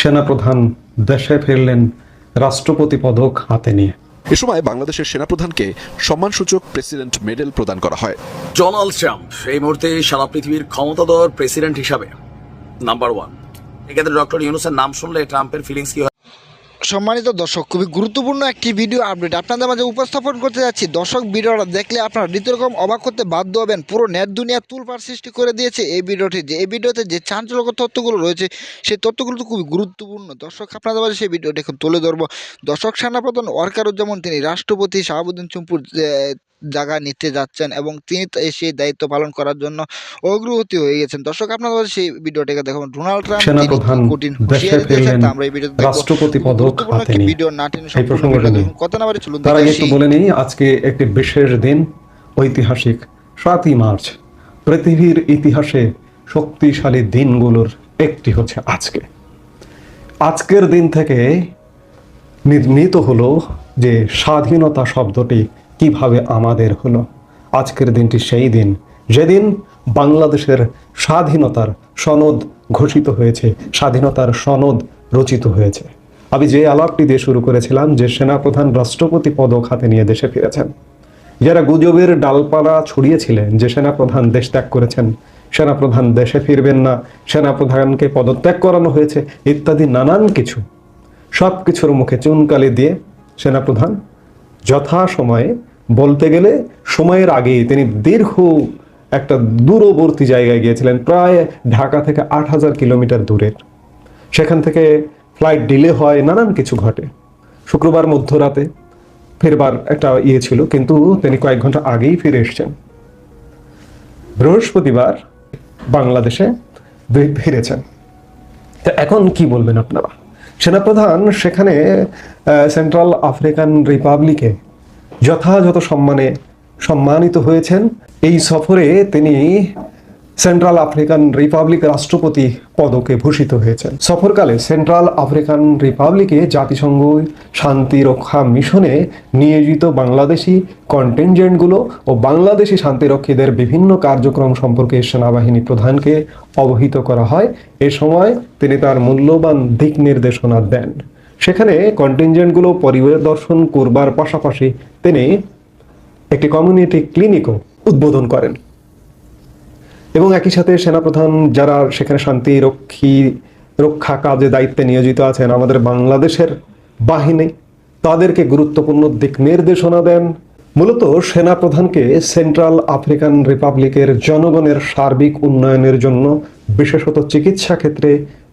সেনাপ্রধান দেশে ফিরলেন রাষ্ট্রপতি পদক হাতে নিয়ে। এ সময় বাংলাদেশের সেনাপ্রধানকে সম্মানসূচক প্রেসিডেন্ট মেডেল প্রদান করা হয়। ডোনাল্ড ট্রাম্প এই মুহূর্তে সারা পৃথিবীর ক্ষমতাধর প্রেসিডেন্ট হিসাবে। Number one. এক্ষেত্রে ডক্টর ইউনুসের নাম শুনলে ট্রাম্পের ফিলিংস কি হয়? সম্মানিত দর্শক, খুবই গুরুত্বপূর্ণ একটি ভিডিও আপডেট আপনাদের মাঝে উপস্থাপন করতে যাচ্ছি। দর্শক, ভিডিওটা দেখলে আপনারা রীতিরকম অবাক করতে বাধ্য হবেন। পুরো নেট দুনিয়া তুলপার সৃষ্টি করে দিয়েছে এই ভিডিওটি যে এই ভিডিওতে যে চাঞ্চল্যকর তথ্যগুলো রয়েছে, সেই তথ্যগুলো তো খুবই গুরুত্বপূর্ণ। দর্শক, আপনাদের মাঝে সেই ভিডিওটি এখন তুলে ধরবো। দর্শক, সেনাপ্রধান যেমন তিনি রাষ্ট্রপতি শাহাবুদ্দিন চুম্পুর জায়গা নিতে যাচ্ছেন এবং তিনি সেই দায়িত্ব পালন করার জন্য অগ্রগতি হয়ে গেছেন। দর্শক আপনাদের মাঝে সেই ভিডিওটিকে দেখুন। ডোনাল্ড ট্রাম্প তিনি সেনাপ্রধান কঠিন হুঁশিয়ারি দিয়েছেন। আমরা এই ভিডিওতে রাষ্ট্রপতি পদক হাতে নিয়ে। ভিডিও না টেনে এই সম্পূর্ণ প্রসঙ্গটা নিয়ে। দেখুন। কথা না বাড়ি চলুন তার একটু বলে নিই আজকে একটি বিশেষ দিন ঐতিহাসিক সাতই মার্চ। পৃথিবীর ইতিহাসে শক্তিশালী দিনগুলোর একটি হচ্ছে আজকে। আজকের দিন থেকে নির্মিত হলো যে স্বাধীনতা শব্দটি কীভাবে আমাদের হলো? আজকের দিনটি সেই দিন, যেদিন বাংলাদেশের স্বাধীনতার সনদ ঘোষিত হয়েছে, স্বাধীনতার সনদ রচিত হয়েছে। আমি যে আলাপটি দিয়ে শুরু করেছিলাম, যে সেনাপ্রধান রাষ্ট্রপতি পদক হাতে নিয়ে দেশে ফিরেছেন, যারা গুজবের ডালপালা ছড়িয়েছিলেন, যে সেনাপ্রধান দেশ ত্যাগ করেছেন, সেনাপ্রধান দেশে ফিরবেন না, সেনাপ্রধানকে পদত্যাগ করানো হয়েছে, ইত্যাদি নানান কিছু সব কিছুর মুখে চুনকালি দিয়ে সেনাপ্রধান যথা সময়ে বলতে গেলে সময়ের আগেই তিনি দীর্ঘ একটা দূরবর্তী জায়গায় গিয়েছিলেন, প্রায় ঢাকা থেকে আট হাজার কিলোমিটার দূরের। সেখান থেকে ফ্লাইট ডিলে হয়, নানান কিছু ঘটে। শুক্রবার মধ্যরাতে ফেরবার একটা ইয়ে ছিল, কিন্তু তিনি কয়েক ঘণ্টা আগেই ফিরে এসেছেন। বৃহস্পতিবার বাংলাদেশে ফিরেছেন। তো এখন কি বলবেন আপনারা? সেনাপ্রধান সেখানে সেন্ট্রাল আফ্রিকান রিপাবলিকে যথাযথ সম্মানে সম্মানিত হয়েছেন। এই সফরে তিনি সেন্ট্রাল আফ্রিকান রিপাবলিক রাষ্ট্রপতি পদকে ভূষিত হয়েছেন। সফরকালে সেন্ট্রাল আফ্রিকান রিপাবলিকে জাতিসংঘ, শান্তি রক্ষা মিশনে নিয়োজিত বাংলাদেশি কন্টেনজেন্টগুলো ও বাংলাদেশি শান্তিরক্ষীদের বিভিন্ন কার্যক্রম সম্পর্কে সেনাবাহিনী প্রধানকে অবহিত করা হয়। এ সময় তিনি তার মূল্যবান দিক নির্দেশনা দেন। সেখানে কন্টিনজেন্টগুলো পরিদর্শন করবার পাশাপাশি তিনি একটি কমিউনিটি ক্লিনিকও উদ্বোধন করেন। এবং একই সাথে সেনাপ্রধান যারা সেখানে শান্তি রক্ষী, রক্ষা কাজে দায়িত্বে নিয়োজিত আছেন, আমাদের বাংলাদেশের বাহিনী, তাদেরকে গুরুত্বপূর্ণ দিক নির্দেশনা দেন। মূলত সেনাপ্রধানকে সেন্ট্রাল আফ্রিকান রিপাবলিকের জনগণের সার্বিক উন্নয়নের জন্য বিশেষত চিকিৎসা ক্ষেত্রে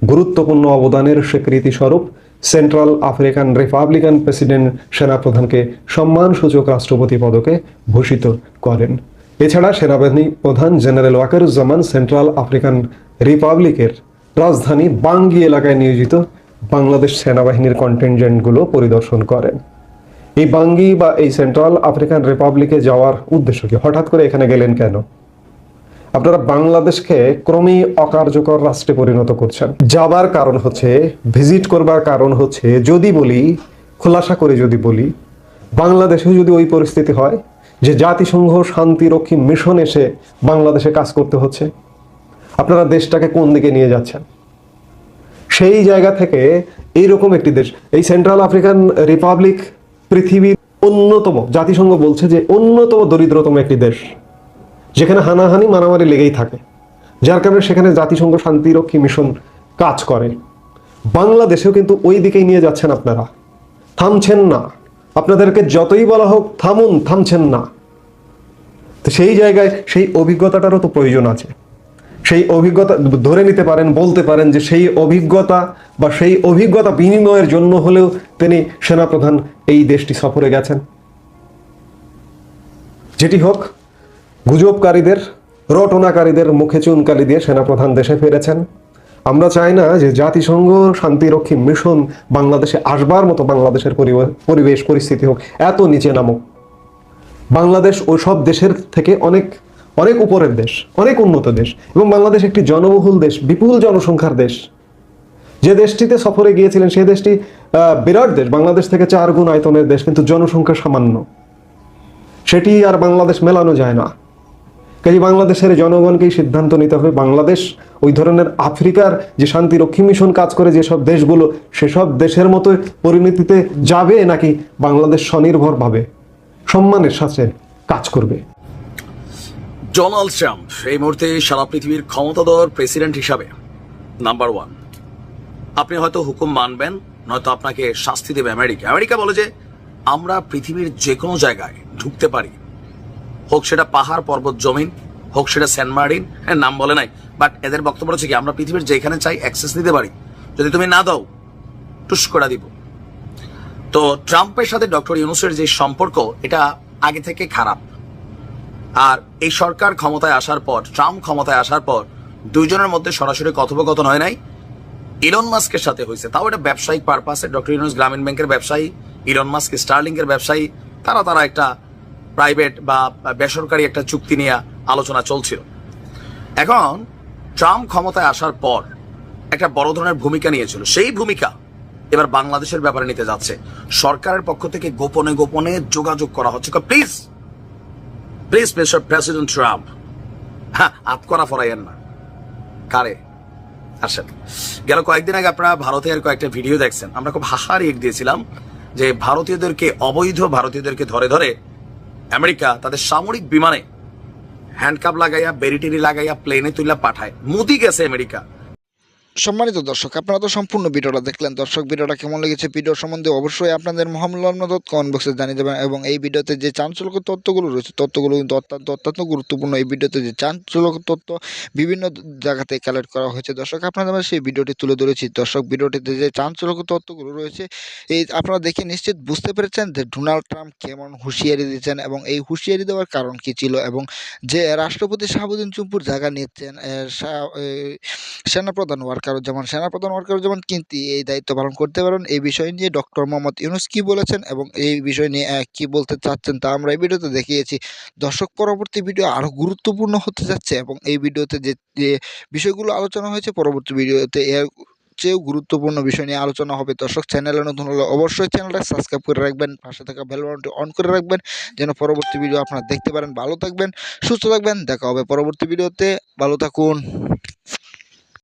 গুরুত্বপূর্ণ অবদানের স্বীকৃতি স্বরূপ সেন্ট্রাল আফ্রিকান রিপাবলিকান প্রেসিডেন্ট সেনাপ্রধানকে সম্মানসূচক রাষ্ট্রপতি পদকে ভূষিত করেন এছাড়া সেনাবাহিনী প্রধান জেনারেল ওয়াকারুজ্জামান সেন্ট্রাল আফ্রিকান রিপাবলিকের রাজধানী বাঙ্গি এলাকায় নিয়োজিত বাংলাদেশ সেনাবাহিনীর কন্টিনজেন্টগুলো পরিদর্শন করেন। এই বাঙ্গি বা এই সেন্ট্রাল আফ্রিকান রিপাবলিকে যাওয়ার উদ্দেশ্য কি? হঠাৎ করে এখানে গেলেন কেন? আপনারা বাংলাদেশকে ক্রমেই অকার্যকর রাষ্ট্রে পরিণত করছেন। যাবার কারণ হচ্ছে ভিজিট করবার কারণ হচ্ছে, যদি বলি, খোলাসা করে যদি বলি বাংলাদেশে যদি ওই পরিস্থিতি হয় যে জাতিসংঘ শান্তিরক্ষী মিশন এসে বাংলাদেশে কাজ করতে হচ্ছে, আপনারা দেশটাকে কোন দিকে নিয়ে যাচ্ছেন? সেই জায়গা থেকে এইরকম একটি দেশ, এই সেন্ট্রাল আফ্রিকান রিপাবলিক পৃথিবীর অন্যতম, জাতিসংঘ বলছে যে অন্যতম দরিদ্রতম একটি দেশ। যেখানে হানাহানি মারামারি লেগেই থাকে, যার কারণে সেখানে জাতিসংঘ শান্তিরক্ষী মিশন কাজ করে। বাংলাদেশেও কিন্তু ওই দিকেই নিয়ে যাচ্ছেন আপনারা। থামছেন না। আপনাদেরকে যতই বলা হোক, থামুন, থামছেন না। তো সেই জায়গায় সেই অভিজ্ঞতাটারও তো প্রয়োজন আছে। সেই অভিজ্ঞতা ধরে নিতে পারেন, বলতে পারেন যে সেই অভিজ্ঞতা বা সেই অভিজ্ঞতা বিনিময়ের জন্য হলেও তিনি সেনাপ্রধান এই দেশটি সফরে গেছেন। যেটি হোক গুজবকারীদের, রটনাকারীদের মুখে চুনকালি দিয়ে সেনাপ্রধান দেশে ফিরেছেন। আমরা চাই না যে জাতিসংঘ, শান্তিরক্ষী মিশন বাংলাদেশে আসবার মতো বাংলাদেশের পরিবে- পরিবেশ, পরিস্থিতি হোক, এত নিচে নামুক। বাংলাদেশ ওই সব দেশের থেকে অনেক অনেক উপরের দেশ, অনেক উন্নত দেশ এবং বাংলাদেশ একটি জনবহুল দেশ, বিপুল জনসংখ্যার দেশ। যে দেশটিতে সফরে গিয়েছিলেন সেই দেশটি বিরাট দেশ, বাংলাদেশ থেকে চার গুণ আয়তনের দেশ, কিন্তু জনসংখ্যা সামান্য। সেটি আর বাংলাদেশ মেলানো যায় না। কাজে বাংলাদেশের জনগণকেই সিদ্ধান্ত নিতে হবে। বাংলাদেশ ওই ধরনের আফ্রিকার যে শান্তিরক্ষী মিশন কাজ করে যেসব দেশগুলো সেসব দেশের মতো পরিণতিতে যাবে নাকি বাংলাদেশ স্বনির্ভরভাবে সম্মানের সাথে কাজ করবে? ডোনাল্ড ট্রাম্প এই মুহূর্তে সারা পৃথিবীর ক্ষমতাধর প্রেসিডেন্ট হিসাবে নাম্বার ওয়ান। আপনি হয়তো হুকুম মানবেন, নয়তো আপনাকে শাস্তি দেবে আমেরিকা। আমেরিকা বলে যে, আমরা পৃথিবীর যে কোনো জায়গায় ঢুকতে পারি। হোক সেটা পাহাড়, পর্বত, জমিন, হোক সেটা সেন্ট হ্যাঁ নাম বলে নাই বাট এদের বক্তব্য হচ্ছে কি, আমরা পৃথিবীর যেখানে চাই অ্যাক্সেস নিতে পারি। যদি তুমি না দাও, টুস করে দিব। তো ট্রাম্পের সাথে ডক্টর ইউনুসের যে সম্পর্ক, এটা আগে থেকে খারাপ। আর এই সরকার ক্ষমতায় আসার পর, ট্রাম্প ক্ষমতায় আসার পর, দুইজনের মধ্যে সরাসরি কথোপকথন হয় নাই। ইলন মাস্কের সাথে হয়েছে। তাও এটা ব্যবসায়িক পারপাসে ডক্টর ইউনুস গ্রামীণ ব্যাংকের ব্যবসায়ী ইলন মাস্ক স্টার্লিং এর ব্যবসায়ী, তারা তারা একটা প্রাইভেট বা বেসরকারি একটা চুক্তি নিয়ে আলোচনা চলছিল। এখন ট্রাম্প ক্ষমতায় আসার পর একটা বড় ধরনের ভূমিকা নিয়েছিল। সেই ভূমিকা এবার বাংলাদেশের ব্যাপারে নিতে যাচ্ছে। সরকারের পক্ষ থেকে গোপনে গোপনে যোগাযোগ করা হচ্ছে। Please please, mister president Trump. হ্যাঁ আত করা ফরাইয়েন না। কারে? আসেন। গেল কয়েকদিন আগে আপনারা ভারতের কয়েকটা ভিডিও দেখছেন। আমরা খুব হাসার ইট দিয়েছিলাম যে ভারতীয়দেরকে, অবৈধ ভারতীয়দেরকে ধরে ধরে আমেরিকা তাদের সামরিক বিমানে হ্যান্ডকাপ লাগাইয়া বেরিটেরি লাগাইয়া প্লেনে তুইলা পাঠায়। মোদি গেছে আমেরিকা। সম্মানিত দর্শক, আপনারা তো সম্পূর্ণ ভিডিওটা দেখলেন। দর্শক, ভিডিওটা কেমন লেগেছে ভিডিও সম্বন্ধে অবশ্যই আপনাদের মহামূল্য কমেন্ট বক্সে জানিয়ে দেবেন এবং এই ভিডিওতে যে চাঞ্চল্যকর তথ্যগুলো রয়েছে, তথ্যগুলো কিন্তু অত্যন্ত অত্যন্ত গুরুত্বপূর্ণ। এই ভিডিওতে যে চাঞ্চল্যকর তথ্য বিভিন্ন জায়গাতে কালেক্ট করা হয়েছে। দর্শক, আপনাদের সেই ভিডিওটি তুলে ধরেছি। দর্শক, ভিডিওটিতে যে চাঞ্চল্যকর তথ্যগুলো রয়েছে, এই আপনারা দেখে নিশ্চিত বুঝতে পেরেছেন যে ডোনাল্ড ট্রাম্প কেমন হুঁশিয়ারি দিয়েছেন এবং এই হুঁশিয়ারি দেওয়ার কারণ কি ছিল এবং যে রাষ্ট্রপতি শাহাবুদ্দিন চুম্পুর জায়গা নিচ্ছেন সেনাপ্রধান শা- এ, সেনাপ্রধান ওয়ার্কারুজ্জামান কিন্তু এই দায়িত্ব পালন করতে পারেন। এই বিষয় নিয়ে ডক্টর মোহাম্মদ ইউনুস কি বলেছেন এবং এই বিষয় নিয়ে কি বলতে চাচ্ছেন তা আমরা এই ভিডিওতে দেখিয়েছি। দর্শক পরবর্তী ভিডিও আরও গুরুত্বপূর্ণ হতে যাচ্ছে এবং এই ভিডিওতে যে বিষয়গুলো আলোচনা হয়েছে পরবর্তী ভিডিওতে এর চেয়েও গুরুত্বপূর্ণ বিষয় নিয়ে আলোচনা হবে। দর্শক চ্যানেলে নতুন হলে অবশ্যই চ্যানেলটা সাবস্ক্রাইব করে রাখবেন পাশে থাকা বেল বাটনটি অন করে রাখবেন যেন পরবর্তী ভিডিও আপনারা দেখতে পারেন। ভালো থাকবেন সুস্থ থাকবেন দেখা হবে পরবর্তী ভিডিওতে। ভালো থাকুন।